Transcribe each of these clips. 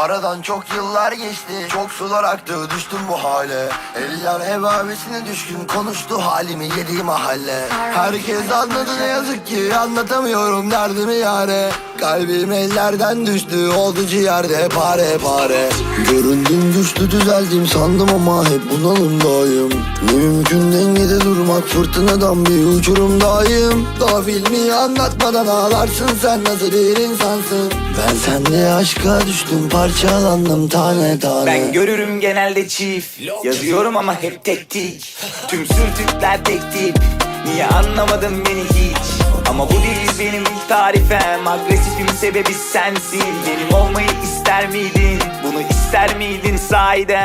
Aradan çok yıllar geçti Çok sular aktı düştüm bu hale. Eller hevavesine düşkün Konuştu halimi yedi mahalle. Herkes anladı ne yazık ki Anlatamıyorum derdimi yare Kalbim ellerden düştü Oldu ciğerde pare pare. Göründüm güçlü düzeldim sandım ama hep bunalımdayım. Ne mümkün dengede durmak Fırtınadan bir uçurumdayım. Daha filmi anlatmadan ağlarsın Sen nasıl bir insansın? Ben sende aşka düştüm Parçalandım tane tane. Ben görürüm genelde çift Yazıyorum ama hep tek tik. Tüm sürtükler tek tip. Niye anlamadın beni hiç Ama bu değil benim tarifem Agresifim sebebi sensin. Benim olmayı ister miydin? Bunu ister miydin sahiden?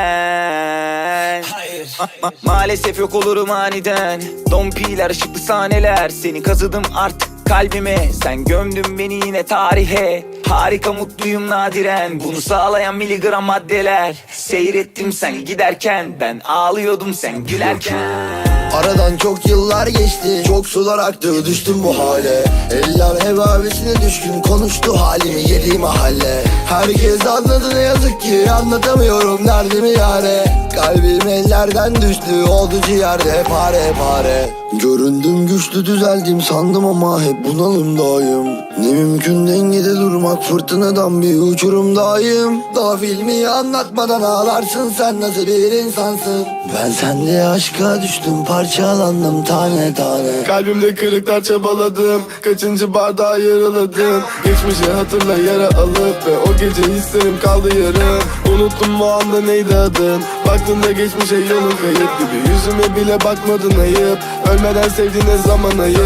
Ma- ma- Maalesef yok olurum aniden. Dompiler ışıklı sahneler. Seni kazıdım artık kalbime. Sen gömdün beni yine tarihe. Harika mutluyum nadiren. Bunu sağlayan miligram maddeler. Seyrettim sen giderken. Ben ağlıyordum sen gülerken Aradan çok yıllar geçti Çok sular aktı düştüm bu hale. Eller hevavesine düşkün Konuştu halimi yedi mahalle. Herkes anladı ne yazık ki Anlatamıyorum derdimi yare. Kalbim ellerden düştü Oldu ciğerde pare pare. Göründüm güçlü düzeldim sandım ama hep bunalımdayım. Ne mümkün dengede durmak fırtınadan bir uçurumdayım. Daha filmi anlatmadan ağlarsın sen nasıl bir insansın? Ben sende aşka düştüm parçalandım tane tane. Kalbimde kırıklar çabaladım Kaçıncı bardağı yaraladım? Geçmişi hatırla yara alıp Ve o gece hislerim kaldı yarım. Unuttum bu anda neydi adın Baktığında geçmişe yolun kayıp gibi. Yüzüme bile bakmadın ayıp. Ölmeden sevdiğine zaman ayır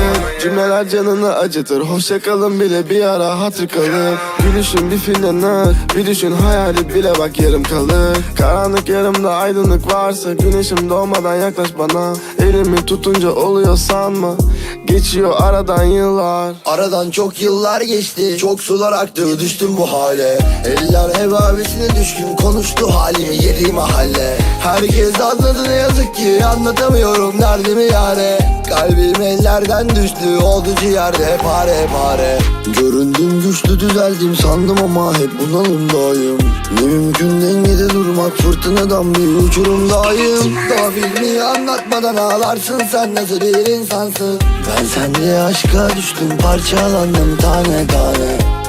Cümleler canını acıtır. Hoşça kalın bile bir ara hatır kalır. Gülüşün bir filmden Bir düşün hayali bile bak yarım kalır. Karanlık yarımda aydınlık varsa Güneşim doğmadan yaklaş bana. Elimi tutunca oluyor sanma. Geçiyor aradan yıllar. Aradan çok yıllar geçti. Çok sular aktı. Düştüm bu hale. Eller hevavesine düşkün. Konuştu halimi yedi mahalle Herkes anladı ne yazık ki Anlatamıyorum derdimi yare. Kalbim ellerden düştü Oldu ciğerde pare pare. Göründüm güçlü düzeldim sandım ama hep bunalımdayım Ne mümkün dengede durmak Fırtınadan bir uçurumdayım. Daha filmi anlatmadan ağlarsın Sen nasıl bir insansın? Ben sende aşka düştüm Parçalandım tane tane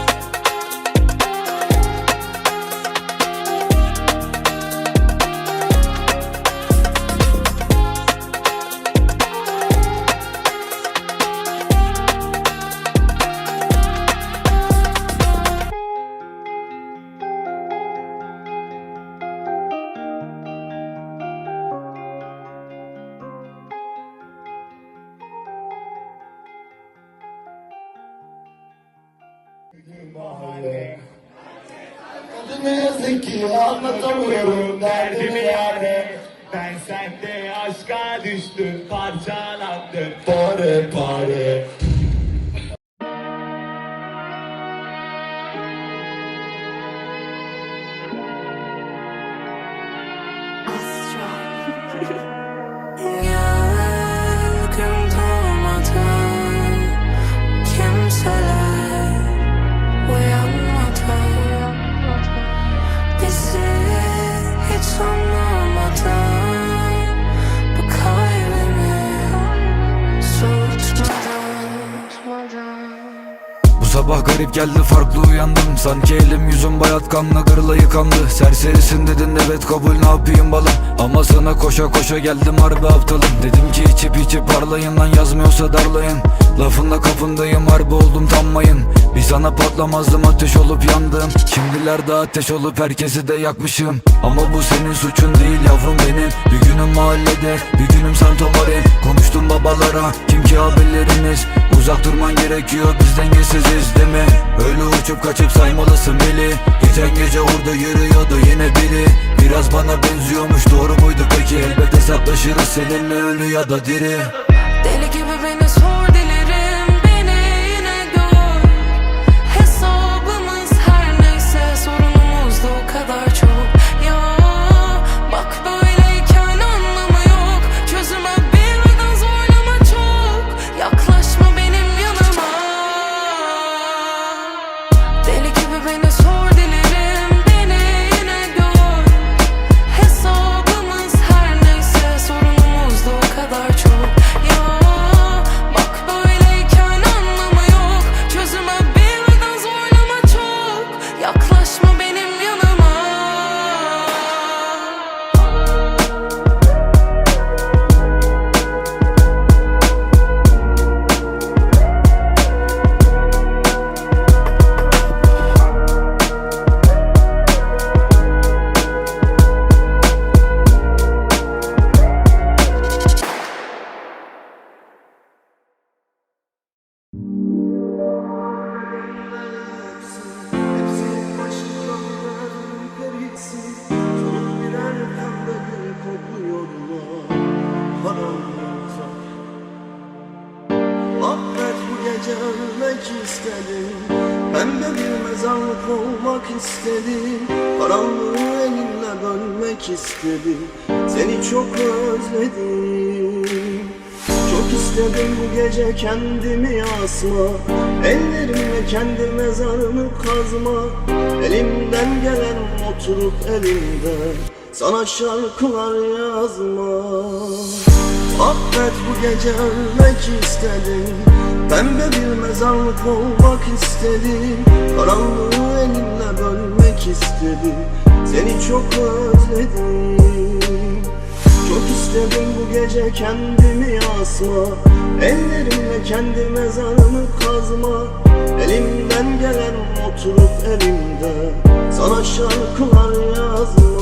aşka düştüm parçalandım Pare pare garip geldi farklı uyandım. Sanki elim yüzüm bayat kanla gırla yıkandı. Serserisin dedin evet kabul ne yapayım balım? Ama sana koşa koşa geldim harbi aptalım. Dedim ki içip içip parlayın lan yazmıyorsa darlayın. Lafında kapındayım harbi oldum tam mayın Bir sana patlamazdım ateş olup yandım. Şimdiler de ateş olup herkesi de yakmışım. Ama bu senin suçun değil yavrum benim. Bir günüm mahallede bir günüm Santo Marin Konuştum babalara kim ki haberleriniz? Uzak durman gerekiyor biz dengesiziz değil mi? Öyle uçup kaçıp saymalısın beni Geçen gece orada yürüyordu yine biri. Biraz bana benziyormuş doğru muydu peki? Elbet hesaplaşırız seninle ölü ya da diri. Deli gibi istedim. Pembe bir mezarlık olmak istedim. Karanlığı elinle bölmek istedim. Seni çok özledim. Çok istedim bu gece kendimi asma. Ellerimle kendi mezarımı kazma. Elimden gelen oturup elimde Sana şarkılar yazma. Affet bu gece ölmek istedim Pembe bir mezarlık olmak istedim. Karanlığı elinle bölmek istedim. Seni çok özledim. Çok istedim bu gece kendimi asma. Ellerimle kendi mezarımı kazma. Elimden gelen oturup elimde Sana şarkılar yazma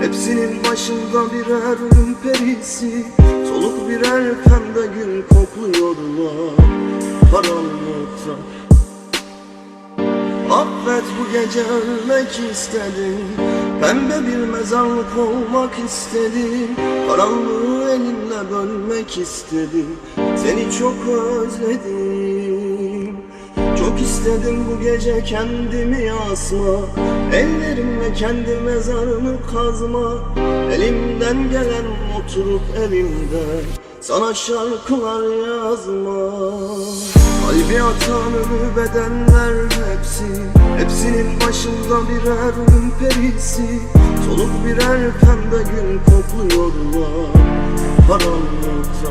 Hepsinin başında birer ölüm perisi Soluk birer pembe gül kokluyorlar Karanlıkta. Affet bu gece ölmek istedim. Pembe bir mezarlık olmak istedim. Karanlığı elinle bölmek istedim. Seni çok özledim Çok istedim bu gece kendimi asma. Ellerimle kendi mezarımı kazma. Elimden gelen oturup elimde Sana şarkılar yazma. Kalbi atan ölü bedenler hepsi Hepsinin başında birer ölüm perisi. Soluk birer pembe gül kokluyorlar Karanlıkta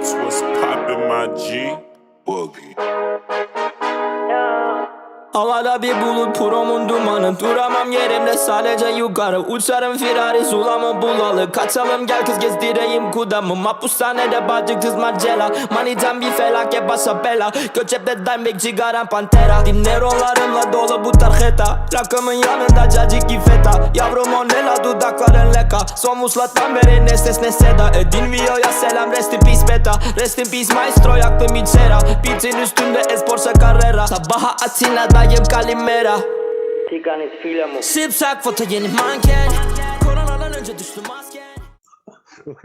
Arts, what's poppin', my G? Boogie. Havada bir bulut promun dumanı. Duramam yerimde sadece yukarı. Uçarım firari sulamı bulalı. Kaçalım gel kız gezdireyim kudamı. Mahpushanede bacık kız macera Manitan bir felaket başa bela. Göçepte Dimebag cigaram pantera. Dinerolarımla dolu bu tarjeta Rakımın yanında cacık feta Yavrum o ne la dudakların leka. Son vuslattan beri ne ses ne seda. Edin Vio'ya selam rest in peace beta. Rest in peace maestro yaktım içera. Beat'in üstünde esporsa carrera Sabaha Atina'dayım Kalimera Sipsak foto yeni manken Koronadan önce düştü masken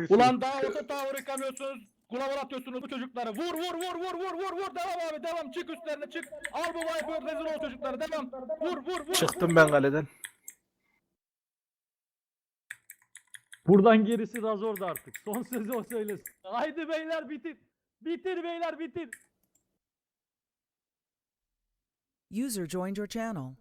Ulan daha oto tower yıkamıyorsunuz. Kulavar atıyorsunuz bu çocukları. Vur vur vur vur vur vur vur. Devam abi devam. Çık üstlerine çık. Al bu Viper rezil ol çocukları. Devam. Vur vur vur. Çıktım ben kaleden. Buradan gerisi Razor'da artık. Son sözü o söylesin. Haydi beyler bitir. Bitir beyler bitir. User joined your channel.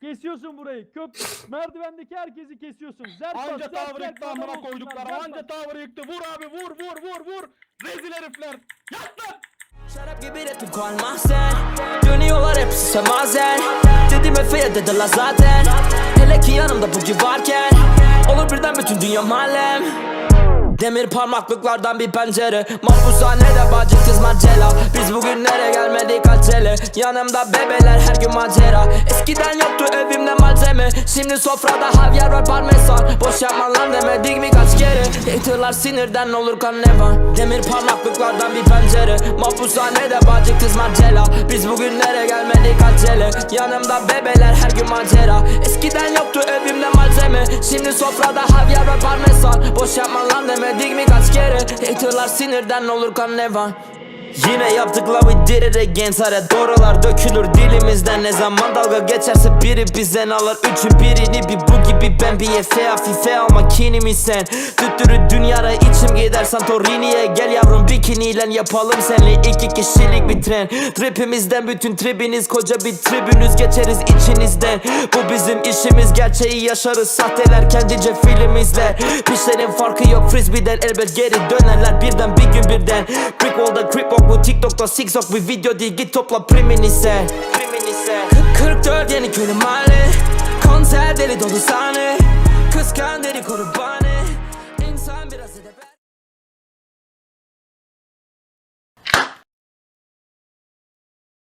Kesiyorsun burayı. Köp merdivendeki herkesi kesiyorsun. Zerk Anca tower yıktı amına koydukları. Anca tower yıktı. Vur abi vur vur vur vur. Rezil herifler. Yat lan. Şarap gibi rapim kalmazsen Dönüyorlar hepsi semazen Dedim Efe'ye dediler zaten Hele ki yanımda bugün varken Olur birden bütün dünya malem Demir parmaklıklardan bir pencere. Mahpushanede bacı kız macera Biz bugünlere gelmedik acele? Yanımda bebeler her gün macera. Eskiden yoktu evimde malzeme. Şimdi sofrada havyar ve parmesan. Boş yapma lan demedik mi kaç kere. Haterlar sinirden olur kan ne var? Demir parmaklıklardan bir pencere. Mahpushanede bacı kız macera Biz bugünlere gelmedik acele? Yanımda bebeler her gün macera. Eskiden yoktu evimde malzeme. Şimdi sofrada havyar ve parmesan. Boş yapma lan demedik mi kaç kere? Haterlar sinirden olur kan ne var Yine yaptık la we did it again Sare doğrular dökülür Ne zaman dalga geçerse biri bizden alır Üçün birini bir bu gibi. Ben bir efe hafife alma kinimi sen Tüttürü dünyada içim gider. Santorini'ye gel yavrum bikiniyle yapalım senle. İki kişilik bir tren. Tripimizden bütün tribiniz koca bir tribünüz. Geçeriz içinizden. Bu bizim işimiz. Gerçeği yaşarız. Sahteler kendice film izler Pişlerin farkı yok. Frisbeeden elbet geri dönerler. Birden bir gün birden. Brick wall'da creep walk bu. TikTok'ta zigzag bir video değil. Git topla primini sen. Primini ise 44 yeni günüm hali Konser deli dolu sahne. Kıskan deli kurbani